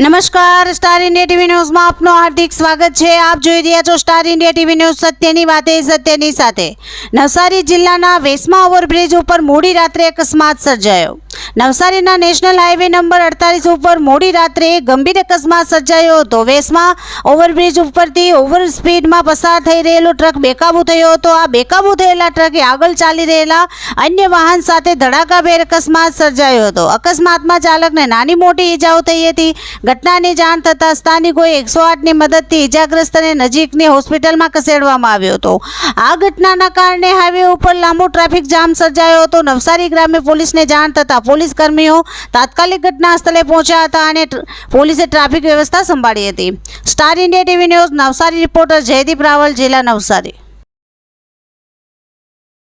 નમસ્કાર, star India TV ન્યૂઝમાં આપનું હાર્દિક સ્વાગત છે. આપ જોઈ રહ્યા છો સ્ટાર ઇન્ડિયા ટીવી ન્યૂઝ સત્યની વાતે, સત્યની સાથે. નવસારી જિલ્લાના વેસમા ઓવરબ્રિજ ઉપર મોડી રાત્રે અકસ્માત સર્જાયો. નવસારીના નેશનલ હાઈવે નંબર અડતાલીસ ઉપર મોડી રાત્રે ગંભીર અકસ્માત સર્જાયો હતો. વેસમાં ઓવરબ્રિજ ઉપરથી ઓવર સ્પીડમાં પસાર થઈ રહેલો ટ્રક બેકાબુ થયો હતો. આ બેકાબુ થયેલા ટ્રકે આગળ ચાલી રહેલા અન્ય વાહન સાથે ધડાકાભેર અકસ્માત સર્જાયો હતો. અકસ્માતમાં ચાલકને નાની મોટી ઈજાઓ થઈ હતી. ઘટનાની જાણ થતાં સ્થાનિકોએ એકસો આઠની મદદથી ઈજાગ્રસ્તને નજીકની હોસ્પિટલમાં ખસેડવામાં આવ્યો હતો. આ ઘટનાના કારણે હાઈવે ઉપર લાંબો ટ્રાફિક જામ સર્જાયો હતો. નવસારી ગ્રામ્ય પોલીસને જાણ થતાં પોલીસ કર્મીઓ તાત્કાલિક ઘટના સ્થળે પહોંચ્યા હતા અને પોલીસે ટ્રાફિક વ્યવસ્થા સંભાળી હતી. Star India TV news Navsari reporter Jaydeep Raval, જિલ્લા નવસારી.